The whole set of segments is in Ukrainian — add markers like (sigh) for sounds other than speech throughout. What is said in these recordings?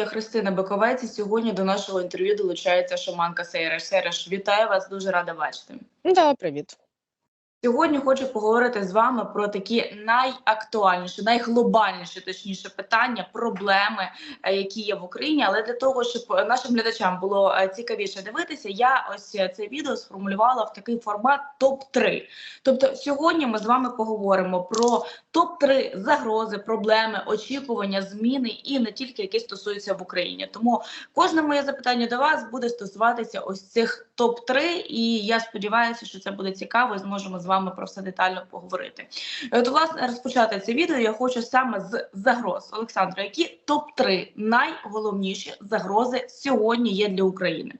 я Христина Биковець. і Сьогодні до нашого інтерв'ю долучається шаманка Сейреш. Сейреш, вітаю вас, дуже рада бачити. Да, привіт. Сьогодні хочу поговорити з вами про такі найактуальніші, найглобальніші, точніше, питання, проблеми, е, які є в Україні. Але для того, щоб нашим глядачам було е, цікавіше дивитися, я ось це відео сформулювала в такий формат топ 3 Тобто, сьогодні ми з вами поговоримо про топ 3 загрози, проблеми, очікування, зміни і не тільки які стосуються в Україні. Тому кожне моє запитання до вас буде стосуватися ось цих топ 3 і я сподіваюся, що це буде цікаво. і Зможемо з вами про все детально поговорити. І От, власне, розпочати це відео я хочу саме з загроз. Олександра, які топ 3 найголовніші загрози сьогодні є для України?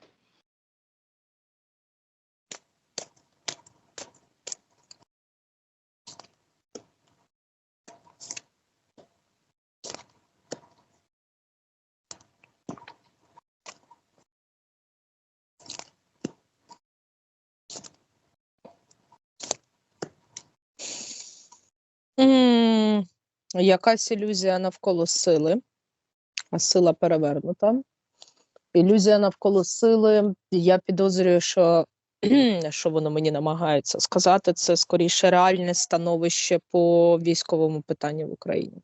Якась ілюзія навколо сили, а сила перевернута. Ілюзія навколо сили. Я підозрюю, що, (clears throat) що воно мені намагається сказати, це скоріше реальне становище по військовому питанню в Україні.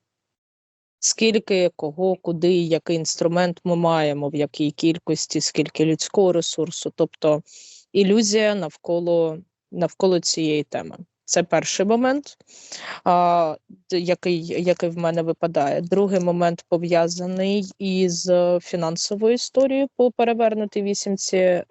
Скільки, кого, куди, який інструмент ми маємо, в якій кількості, скільки людського ресурсу, тобто ілюзія навколо, навколо цієї теми. Це перший момент, а, який, який в мене випадає. Другий момент пов'язаний із фінансовою історією по перевернутій вісімці е,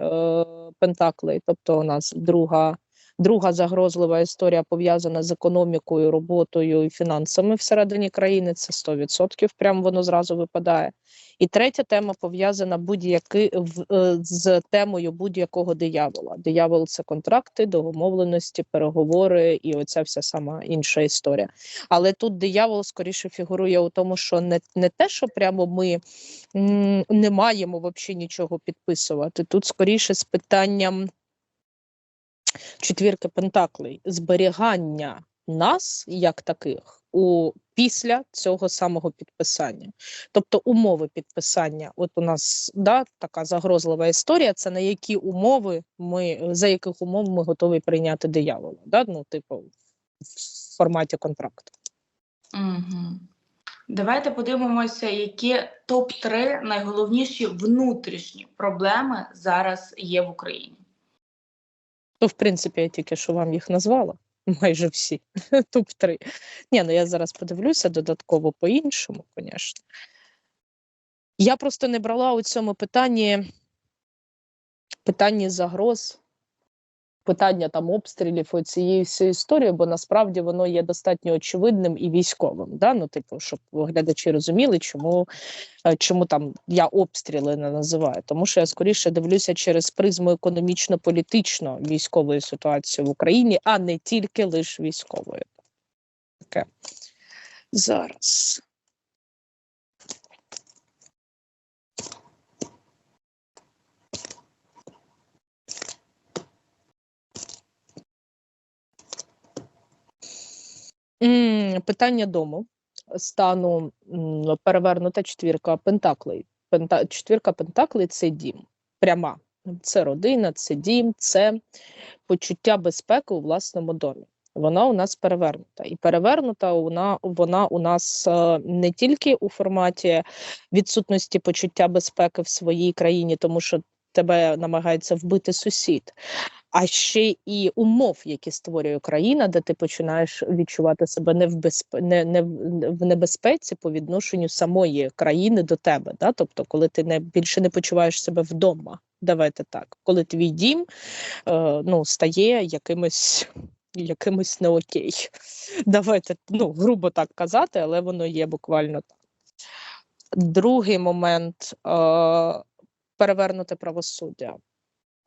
Пентаклей. Тобто, у нас друга, друга загрозлива історія пов'язана з економікою, роботою і фінансами всередині країни. Це 100%, прямо воно зразу випадає. І третя тема пов'язана будь-яки е, з темою будь-якого диявола. Диявол це контракти, домовленості, переговори і оця вся сама інша історія. Але тут диявол скоріше фігурує у тому, що не, не те, що прямо ми не маємо взагалі нічого підписувати. Тут скоріше з питанням четвірки пентаклей, зберігання нас як таких у після цього самого підписання. Тобто умови підписання. От у нас да, така загрозлива історія. Це на які умови ми за яких умов ми готові прийняти диявола. Да? Ну, типу, в форматі контракту. Угу. Давайте подивимося, які топ 3 найголовніші внутрішні проблеми зараз є в Україні. То, в принципі, я тільки що вам їх назвала. (laughs) Майже всі. (laughs) Топ 3 Ні, ну я зараз подивлюся додатково по-іншому, звісно. Я просто не брала у цьому питанні питанні загроз, питання там обстрілів цієї всієї історії, бо насправді воно є достатньо очевидним і військовим. Да? Ну, типу, щоб глядачі розуміли, чому, е, чому там я обстріли не називаю. Тому що я скоріше дивлюся через призму економічно-політично військової ситуації в Україні, а не тільки лише військової. Таке. Зараз. Питання дому стану перевернута четвірка пентаклей. Пента, четвірка пентаклей це дім. Пряма. Це родина, це дім, це почуття безпеки у власному домі. Вона у нас перевернута. І перевернута вона, вона у нас е, не тільки у форматі відсутності почуття безпеки в своїй країні, тому що тебе намагається вбити сусід, а ще і умов, які створює країна, де ти починаєш відчувати себе не в безпе... не, не в- небезпеці по відношенню самої країни до тебе. Да? Тобто, коли ти не більше не почуваєш себе вдома, давайте так, коли твій дім е, ну, стає якимось. Якимось не окей. Давайте ну, грубо так казати, але воно є буквально так. Другий момент е, перевернуте правосуддя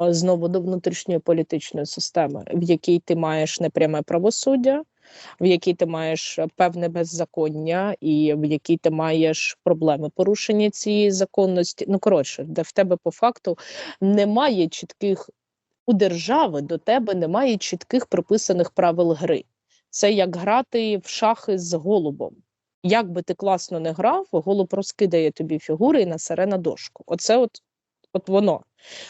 знову до внутрішньої політичної системи, в якій ти маєш непряме правосуддя, в якій ти маєш е, певне беззаконня, і в якій ти маєш проблеми порушення цієї законності. Ну коротше, де в тебе по факту немає чітких у держави до тебе немає чітких прописаних правил гри. Це як грати в шахи з голубом. Як би ти класно не грав, голуб розкидає тобі фігури і насере на дошку. Оце от, от воно.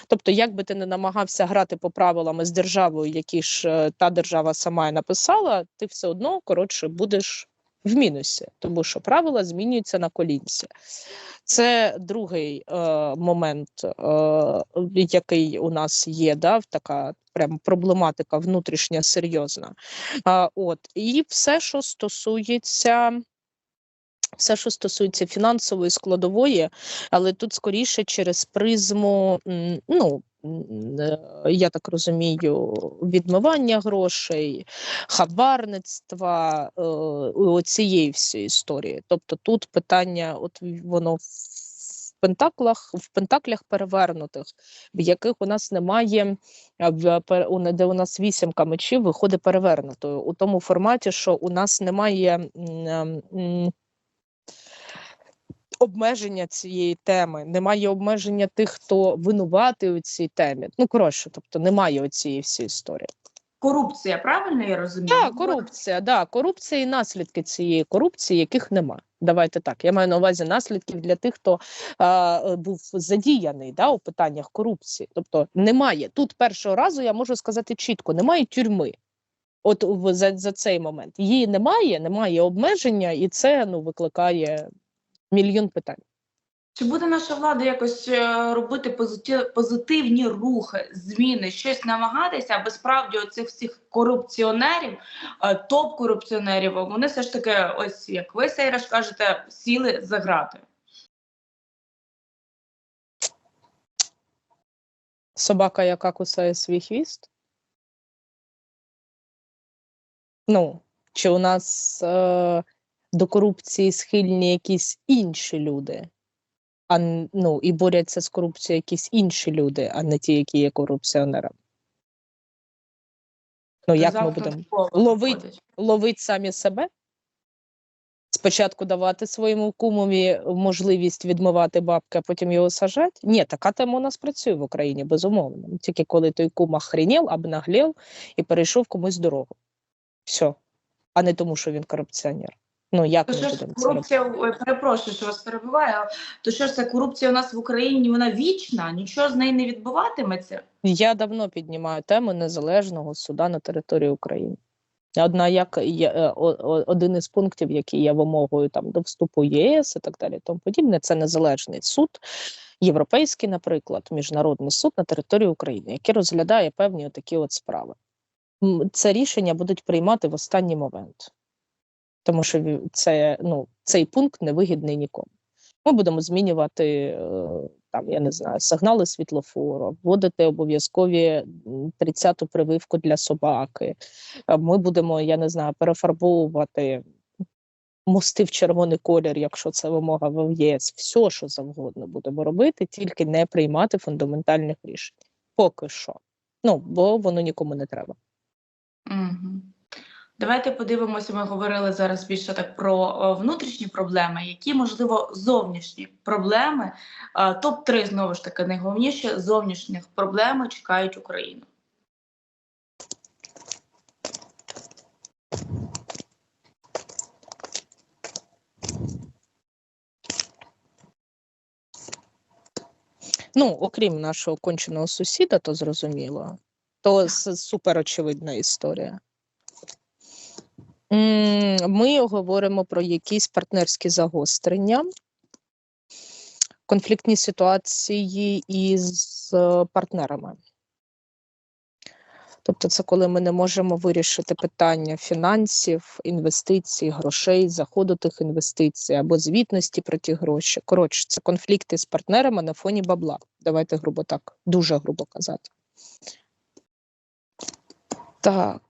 Тобто, як би ти не намагався грати по правилам з державою, які ж е, та держава сама і написала, ти все одно коротше будеш в мінусі, тому що правила змінюються на колінці. Це другий е, момент, е, який у нас є, да, така прям проблематика внутрішня серйозна. А, от і все, що стосується. Все, що стосується фінансової складової, але тут скоріше через призму, ну е, я так розумію, відмивання грошей, хабарництва, е, цієї всієї історії. Тобто тут питання, от воно в пентаклах, в пентаклях перевернутих, в яких у нас немає, де у нас вісімка мечів виходить перевернутою у тому форматі, що у нас немає. Обмеження цієї теми, немає обмеження тих, хто винуватий у цій темі. Ну коротше, тобто немає цієї всієї історії. Корупція, правильно я розумію? Так, корупція, да, корупція і наслідки цієї корупції, яких нема. Давайте так. Я маю на увазі наслідків для тих, хто е, був задіяний да, у питаннях корупції. Тобто немає тут першого разу, я можу сказати чітко, немає тюрми. От в- за, за цей момент її немає, немає обмеження, і це ну викликає мільйон питань. Чи буде наша влада якось е, робити позитивні рухи, зміни, щось намагатися, аби справді оцих всіх корупціонерів, е, топ-корупціонерів, вони все ж таки, ось як ви Сейраш кажете, сіли за грати. Собака, яка кусає свій хвіст. Ну, чи у нас е, до корупції схильні якісь інші люди, а ну, і борються з корупцією якісь інші люди, а не ті, які є корупціонерами. Ну, як ми будемо такого ловить? ловити самі себе? Спочатку давати своєму кумові можливість відмивати бабки, а потім його сажати? Ні, така тема у нас працює в Україні, безумовно. Тільки коли той кум охренів, обнаглів і перейшов комусь дорогу. Все. А не тому, що він корупціонер. Ну, як То що ж корупція, ой, перепрошую, що вас перебиваю, а то що ж це корупція у нас в Україні, вона вічна, нічого з неї не відбуватиметься? Я давно піднімаю тему незалежного суда на території України. Одна як є е, один із пунктів, який є вимогою там до вступу ЄС і так далі, тому подібне, це незалежний суд, європейський, наприклад, міжнародний суд на території України, який розглядає певні такі от справи. Це рішення будуть приймати в останній момент, тому що це ну цей пункт невигідний нікому. Ми будемо змінювати е, там, я не знаю, сигнали світлофору, вводити обов'язкові м, 30-ту прививку для собаки. Е, Ми будемо, я не знаю, перефарбовувати мости в червоний колір, якщо це вимога в ЄС. Все, що завгодно будемо робити, тільки не приймати фундаментальних рішень. Поки що. Ну, бо воно нікому не треба. Угу. Давайте подивимося. Ми говорили зараз більше так про е, внутрішні проблеми, які можливо зовнішні проблеми. Е, Топ 3 знову ж таки найголовніші зовнішніх проблеми чекають Україну. Ну, окрім нашого конченого сусіда, то зрозуміло, то с- супер очевидна історія. Ми говоримо про якісь партнерські загострення, конфліктні ситуації із е, партнерами. Тобто, це коли ми не можемо вирішити питання фінансів, інвестицій, грошей, заходу тих інвестицій або звітності про ті гроші. Коротше, це конфлікти з партнерами на фоні бабла. Давайте грубо так, дуже грубо казати. Так.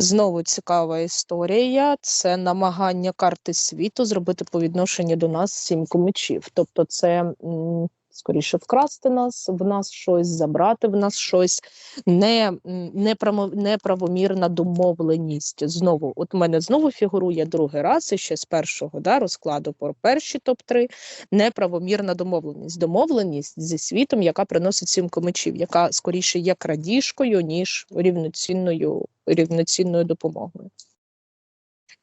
Знову цікава історія. Це намагання карти світу зробити по відношенню до нас сімку мечів. Тобто, це м, скоріше вкрасти нас, в нас щось, забрати в нас щось, не, неправомірна домовленість. Знову, от мене знову фігурує другий раз, і ще з першого да, розкладу про перші топ-3 неправомірна домовленість. Домовленість зі світом, яка приносить сімку мечів, яка скоріше є крадіжкою, ніж рівноцінною, рівноцінною допомогою.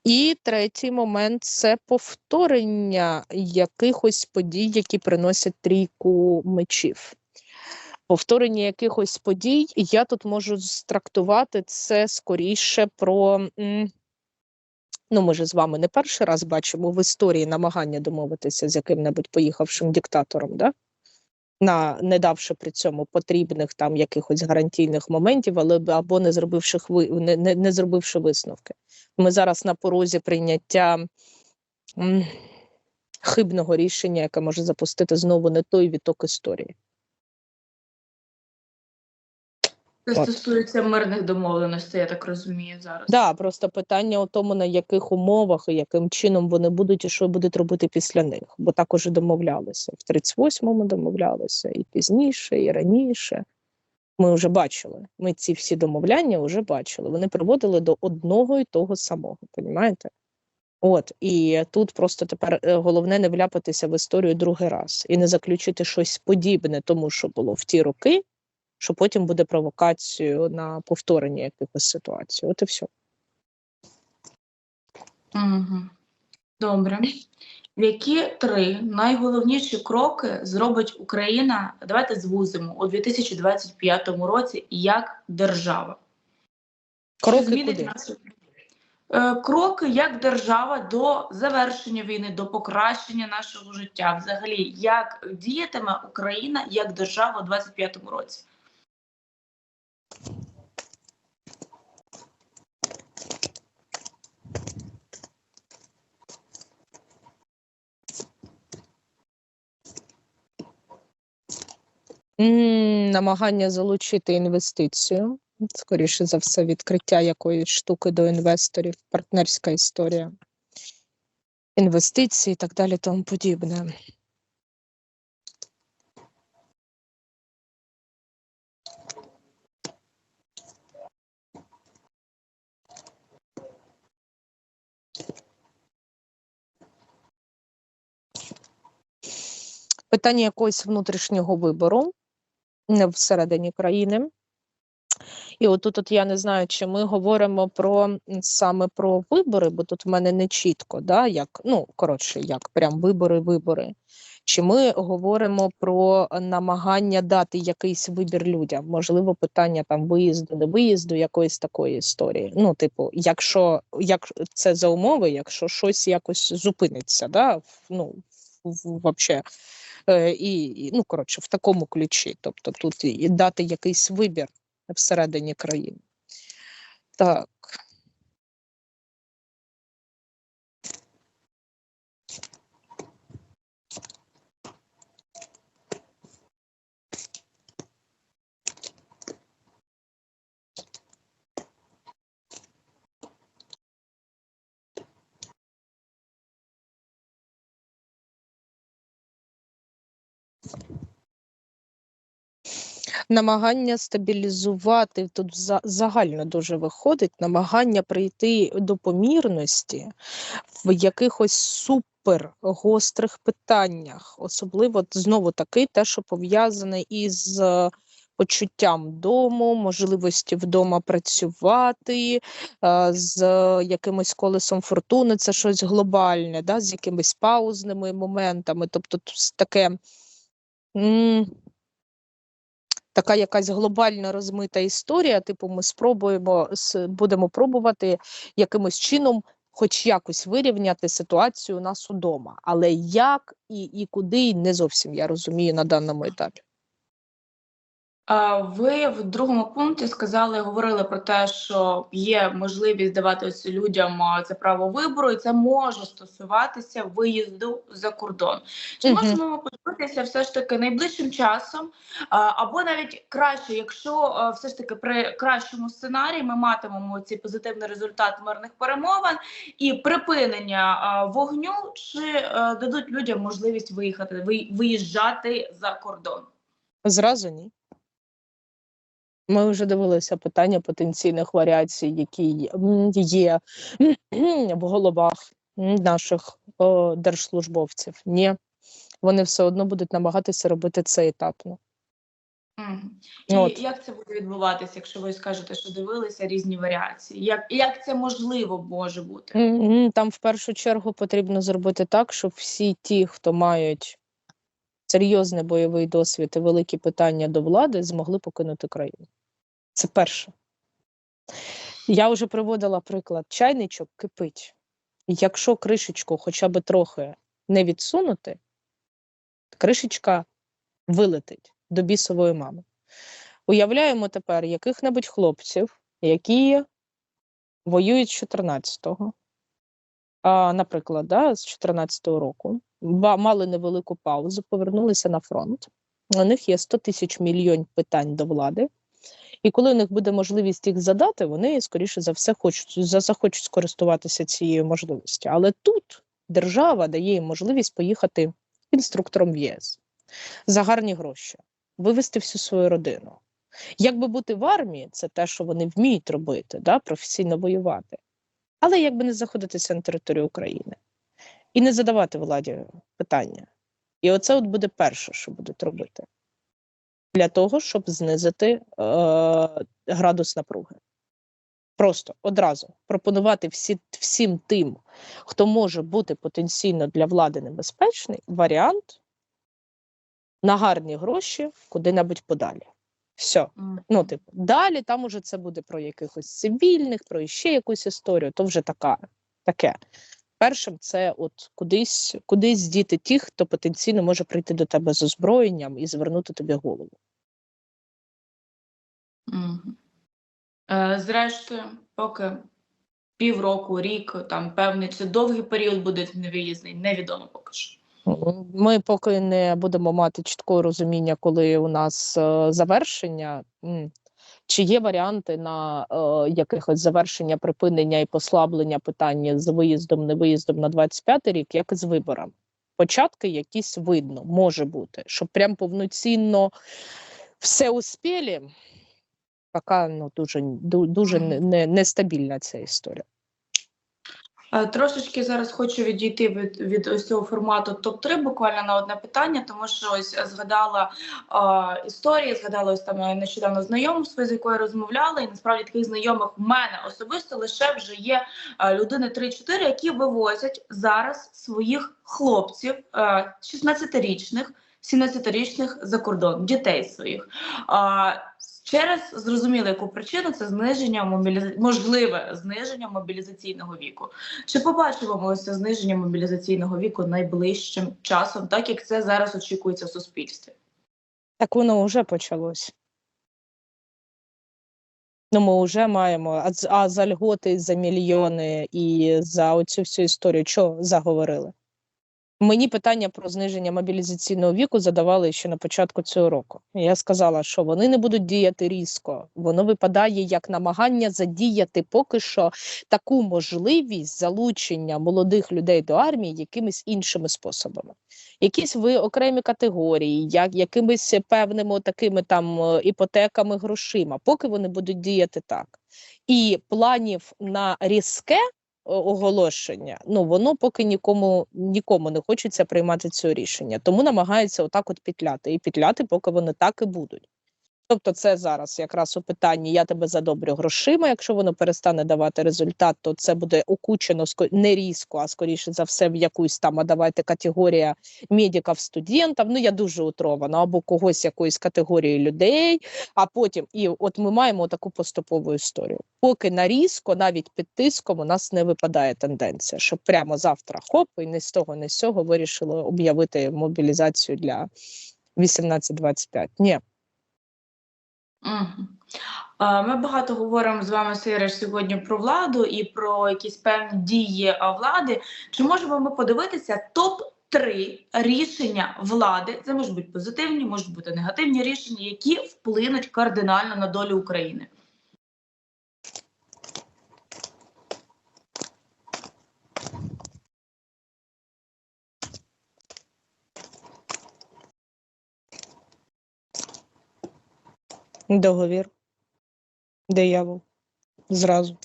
І третій момент це повторення якихось подій, які приносять трійку мечів. Повторення якихось подій, я тут можу страктувати це скоріше про. Ну, ми ж з вами не перший раз бачимо в історії намагання домовитися з яким-небудь поїхавшим диктатором, да? На не давши при цьому потрібних там якихось гарантійних моментів, але або не зробивши хви, не, не, не зробивши висновки. Ми зараз на порозі прийняття м, хибного рішення, яке може запустити знову не той віток історії. Це От. стосується мирних домовленостей, я так розумію зараз. Да, просто питання у тому, на яких умовах і яким чином вони будуть, і що будуть робити після них. Бо також домовлялися. В 38-му домовлялися, і пізніше, і раніше. Ми вже бачили. Ми ці всі домовляння вже бачили. Вони приводили до одного і того самого, понімаєте? От і тут просто тепер е, головне не вляпатися в історію другий раз і не заключити щось подібне тому, що було в ті роки, що потім буде провокацією на повторення якихось ситуацій. От і все. Угу. Добре. Які три найголовніші кроки зробить Україна? Давайте звузимо у 2025 році як держава. Кроки куди? Е, Кроки як держава до завершення війни, до покращення нашого життя. Взагалі, як діятиме Україна як держава у 2025 році? Намагання залучити інвестицію, скоріше за все, відкриття якоїсь штуки до інвесторів, партнерська історія, інвестиції і так далі, тому подібне. Питання якогось внутрішнього вибору не всередині країни. І отут от я не знаю, чи ми говоримо про саме про вибори, бо тут в мене не чітко, да, як ну коротше, як прям вибори, вибори. Чи ми говоримо про намагання дати якийсь вибір людям? Можливо, питання там виїзду, не виїзду, якоїсь такої історії. Ну, типу, якщо як це за умови, якщо щось якось зупиниться, да, ну в, в, вообще. Е, і, ну, коротше, в такому ключі. Тобто тут і дати якийсь вибір всередині країни. Так. Намагання стабілізувати тут загально дуже виходить, намагання прийти до помірності в якихось супер гострих питаннях, особливо знову таки те, що пов'язане із е, почуттям дому, можливості вдома працювати, е, з якимось колесом фортуни, це щось глобальне, да, з якимись паузними моментами. Тобто таке. Така якась глобальна розмита історія. Типу, ми спробуємо будемо пробувати якимось чином, хоч якось вирівняти ситуацію у нас удома. Але як і, і куди не зовсім я розумію на даному етапі. Ви в другому пункті сказали, говорили про те, що є можливість давати ось людям це право вибору, і це може стосуватися виїзду за кордон. Чи Мгм. можемо подивитися все ж таки найближчим часом, або навіть краще, якщо все ж таки при кращому сценарії ми матимемо цей позитивний результат мирних перемовин і припинення вогню, чи дадуть людям можливість виїхати, виїжджати за кордон? Зразу ні. Ми вже дивилися питання потенційних варіацій, які є- в головах наших о, держслужбовців. Ні, вони все одно будуть намагатися робити це етапно. Мгм. І От. як це буде відбуватися, якщо ви скажете, що дивилися різні варіації? Як, як це можливо може бути? Мгм. Там в першу чергу потрібно зробити так, щоб всі ті, хто мають серйозний бойовий досвід і великі питання до влади, змогли покинути країну. Це перше. Я вже приводила приклад: чайничок кипить. Якщо кришечку хоча б трохи не відсунути, кришечка вилетить до бісової мами. Уявляємо тепер яких-небудь хлопців, які воюють з 14-го, а, наприклад, да, з 14-го року, мали невелику паузу, повернулися на фронт. У них є 100 тисяч мільйон питань до влади. І коли у них буде можливість їх задати, вони, скоріше за все, хочуть, захочуть скористуватися цією можливістю. Але тут держава дає їм можливість поїхати інструктором в ЄС за гарні гроші, вивезти всю свою родину. Якби бути в армії, це те, що вони вміють робити, да, професійно воювати. Але якби не знаходитися на території України і не задавати владі питання. І оце от буде перше, що будуть робити для того, щоб знизити е, градус напруги. Просто одразу пропонувати всі, всім тим, хто може бути потенційно для влади небезпечний, варіант на гарні гроші куди-небудь подалі. Все. Мгм. Ну, типу, далі там уже це буде про якихось цивільних, про ще якусь історію, то вже така, таке. Першим це от кудись, кудись діти тих, хто потенційно може прийти до тебе з озброєнням і звернути тобі голову. Е, Зрештою, поки півроку, рік, там певний чи довгий період буде невиїзний, невідомо поки що. Ми поки не будемо мати чіткого розуміння, коли у нас е, завершення. Чи є варіанти на е, якихось завершення, припинення і послаблення питання з виїздом, невиїздом на 25 рік, як і з виборами? Початки якісь видно, може бути, щоб прям повноцінно все успіли, поки ну, дуже, ду- дуже не- не- нестабільна ця історія. Трошечки зараз хочу відійти від, від ось цього формату топ-3 буквально на одне питання, тому що ось згадала е, історії, згадала ось там е, нещодавно знайомство, з якою розмовляла, і насправді таких знайомих в мене особисто лише вже є е, людини 3-4, які вивозять зараз своїх хлопців е, 16-річних, 17-річних за кордон, дітей своїх. Е, Через зрозуміло, яку причину це зниження мобіліза... можливе зниження мобілізаційного віку. Чи побачимо ми це зниження мобілізаційного віку найближчим часом, так як це зараз очікується в суспільстві? Так воно вже почалось. Ну, ми вже маємо, а, а за льготи, за мільйони і за оцю всю історію, що заговорили? Мені питання про зниження мобілізаційного віку задавали ще на початку цього року. Я сказала, що вони не будуть діяти різко. Воно випадає як намагання задіяти поки що таку можливість залучення молодих людей до армії якимись іншими способами. Якісь ви окремі категорії, як якимись певними такими там е, іпотеками, грошима, поки вони будуть діяти так. І планів на різке оголошення, ну воно поки нікому нікому не хочеться приймати це рішення, тому намагаються отак от петляти і петляти, поки вони так і будуть. Тобто, це зараз якраз у питанні я тебе задобрю грошима. Якщо воно перестане давати результат, то це буде окучено не різко, а скоріше за все, в якусь там, а давайте категорія медиків, студентів. Ну я дуже утрована, або когось якоїсь категорії людей. А потім, і от ми маємо таку поступову історію. Поки на різко, навіть під тиском, у нас не випадає тенденція, що прямо завтра хоп, і не з того, не з цього вирішили об'явити мобілізацію для 18-25. Ні. Е, Ми багато говоримо з вами, Сириш, сьогодні про владу і про якісь певні дії е, влади. Чи можемо ми подивитися топ 3 рішення влади? Це можуть бути позитивні, можуть бути негативні рішення, які вплинуть кардинально на долю України. Договір. Диявол. Зразу.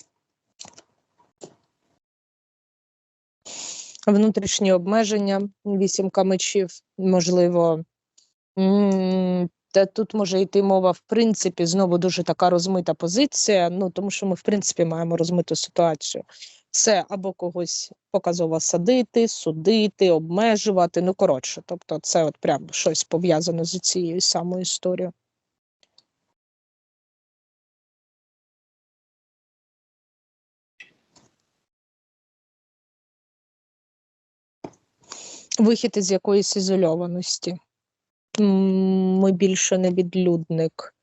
Внутрішні обмеження, вісімка мечів, можливо. Та тут може йти мова, в принципі, знову дуже така розмита позиція. Ну тому що ми, в принципі, маємо розмиту ситуацію. Це або когось показово садити, судити, обмежувати. Ну коротше, тобто, це от прям щось пов'язане з цією самою історією. Вихід із якоїсь ізольованості. Ми більше не відлюдник.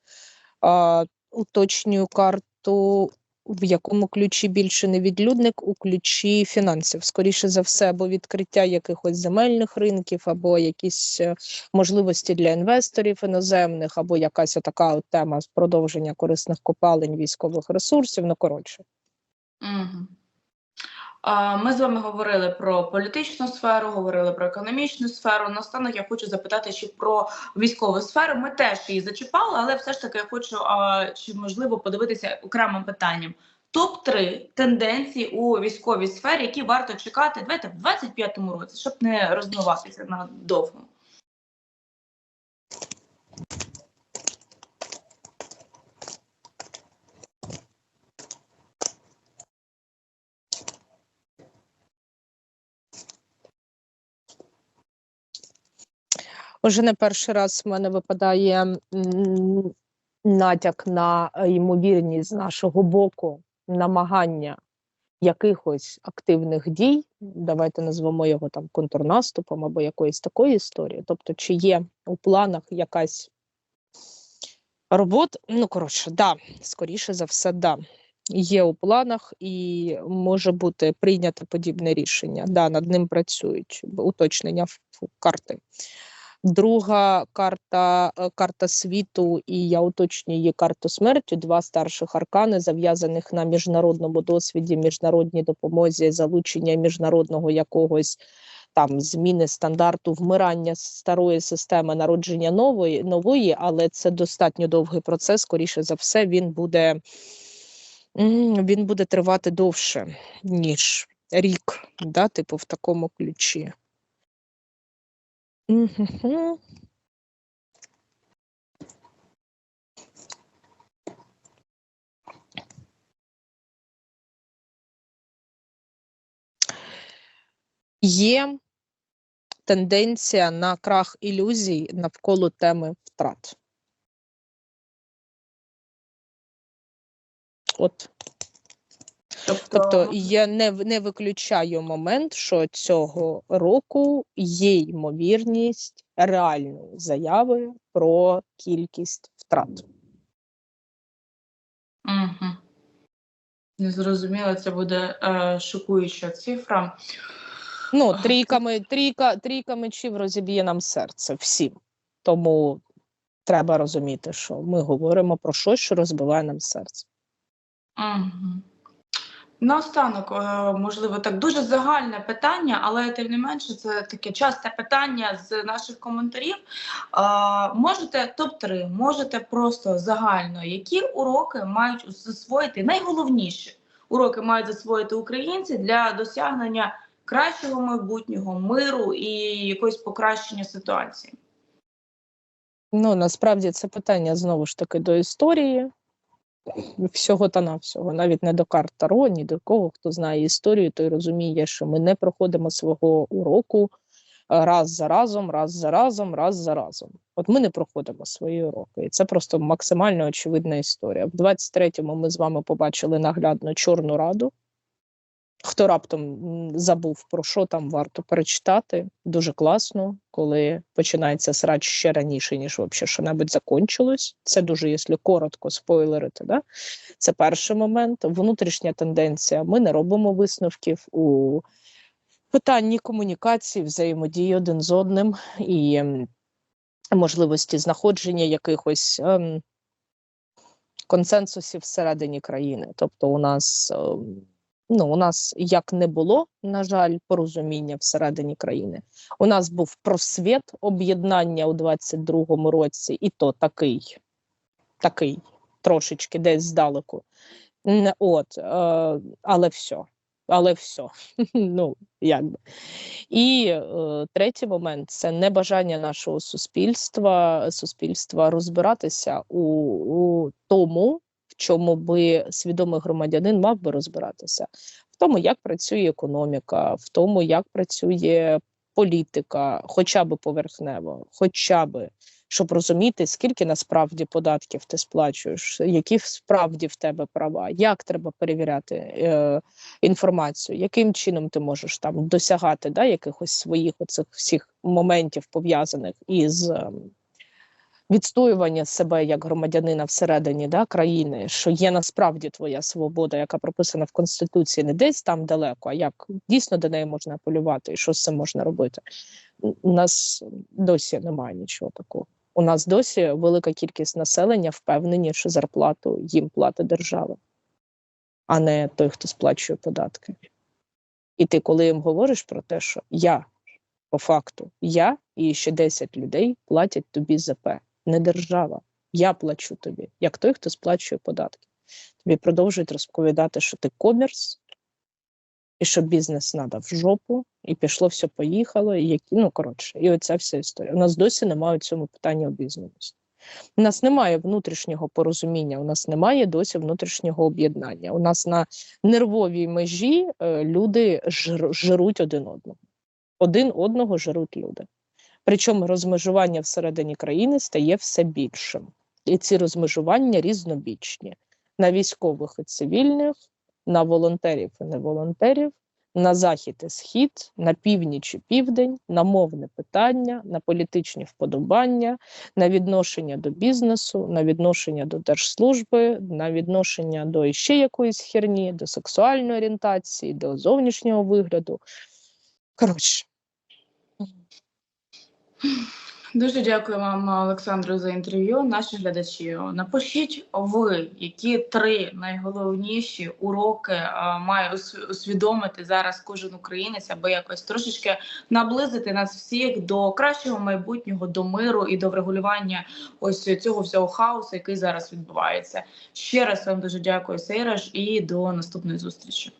А, уточнюю карту, в якому ключі більше не відлюдник, у ключі фінансів. Скоріше за все, або відкриття якихось земельних ринків, або якісь е, можливості для інвесторів іноземних, або якась така от тема з продовження корисних копалень військових ресурсів. Ну коротше. Мгм. Ми з вами говорили про політичну сферу, говорили про економічну сферу. Наостанок я хочу запитати, чи про військову сферу. Ми теж її зачіпали, але все ж таки я хочу чи можливо подивитися окремим питанням. Топ 3 тенденції у військовій сфері, які варто чекати давайте в 25-му році, щоб не розмиватися на довго. Уже не перший раз в мене випадає натяк на е, ймовірність з нашого боку намагання якихось активних дій. Давайте назвемо його там контрнаступом або якоїсь такої історії. Тобто, чи є у планах якась робота? Ну, коротше, да, скоріше за все, да. Є у планах і може бути прийнято подібне рішення. Да, над ним працюють уточнення карти. Друга карта е, карта світу, і я уточнюю її карту смерті. Два старших аркани, зав'язаних на міжнародному досвіді, міжнародній допомозі, залучення міжнародного якогось там зміни стандарту вмирання старої системи народження нової, нової, але це достатньо довгий процес. Скоріше за все, він буде, він буде тривати довше, ніж рік, да, типу в такому ключі. Є тенденція на крах ілюзій навколо теми втрат. От, тобто я не, не виключаю момент, що цього року є ймовірність реальної заяви про кількість втрат. Угу. Незрозуміло, це буде е, шокуюча цифра. Ну, Ага. трійка, трійка, трійка мечів розіб'є нам серце всім. Тому треба розуміти, що ми говоримо про щось, що розбиває нам серце. Угу. Наостанок, е, можливо, так дуже загальне питання, але тим не менше, це таке часте питання з наших коментарів. Е, Можете топ-3, можете просто загально, які уроки мають засвоїти, найголовніші уроки мають засвоїти українці для досягнення кращого майбутнього, миру і якогось покращення ситуації. Ну, насправді це питання знову ж таки до історії. Всього та навсього, навіть не до карт Таро, ні до кого, хто знає історію, той розуміє, що ми не проходимо свого уроку е, раз за разом, раз за разом, раз за разом. От ми не проходимо свої уроки. І це просто максимально очевидна історія. В 23-му ми з вами побачили наглядно Чорну Раду, Хто раптом забув, про що там варто перечитати, дуже класно, коли починається срач ще раніше, ніж взагалі що-небудь закончилось. Це дуже, якщо коротко спойлерити. Да? Це перший момент. Внутрішня тенденція. Ми не робимо висновків у питанні комунікації, взаємодії один з одним і можливості знаходження якихось ем, консенсусів всередині країни. Тобто, у нас ем, ну, у нас як не було, на жаль, порозуміння всередині країни. У нас був просвіт об'єднання у 22-му році, і то такий, такий трошечки десь здалеку. От, е, але все. Але все. (laughs) ну, якби. І е, третій момент це небажання нашого суспільства, суспільства розбиратися у, у тому, чому би свідомий громадянин мав би розбиратися, в тому, як працює економіка, в тому, як працює політика, хоча б поверхнево, хоча б щоб розуміти, скільки насправді податків ти сплачуєш, які справді в тебе права, як треба перевіряти е, інформацію, яким чином ти можеш там досягати да, якихось своїх оцих всіх моментів пов'язаних із ем, відстоювання себе як громадянина всередині да, країни, що є насправді твоя свобода, яка прописана в конституції, не десь там далеко, а як дійсно до неї можна апелювати, і що з цим можна робити. У нас досі немає нічого такого. У нас досі велика кількість населення впевнені, що зарплату їм платить держава, а не той, хто сплачує податки. І ти, коли їм говориш про те, що я по факту, я і ще 10 людей платять тобі ЗП, не держава. Я плачу тобі, як той, хто сплачує податки. Тобі продовжують розповідати, що ти комерс, і що бізнес треба в жопу, і пішло все, поїхало, і які, ну коротше, і оця вся історія. У нас досі немає у цьому питанні обізнаності. У нас немає внутрішнього порозуміння, у нас немає досі внутрішнього об'єднання. У нас на нервовій межі е, люди жир, жируть один одного. Один одного жируть люди. Причому розмежування всередині країни стає все більшим. І ці розмежування різнобічні на військових і цивільних, на волонтерів і неволонтерів, на захід і схід, на північ і південь, на мовне питання, на політичні вподобання, на відношення до бізнесу, на відношення до держслужби, на відношення до іще якоїсь херні, до сексуальної орієнтації, до зовнішнього вигляду. Коротше, Дуже дякую вам, Олександру, за інтерв'ю. Наші глядачі, напишіть ви, які три найголовніші уроки має усвідомити зараз кожен українець, аби якось трошечки наблизити нас всіх до кращого майбутнього, до миру і до врегулювання ось цього всього хаосу, який зараз відбувається. Ще раз вам дуже дякую, Сейраж, і до наступної зустрічі.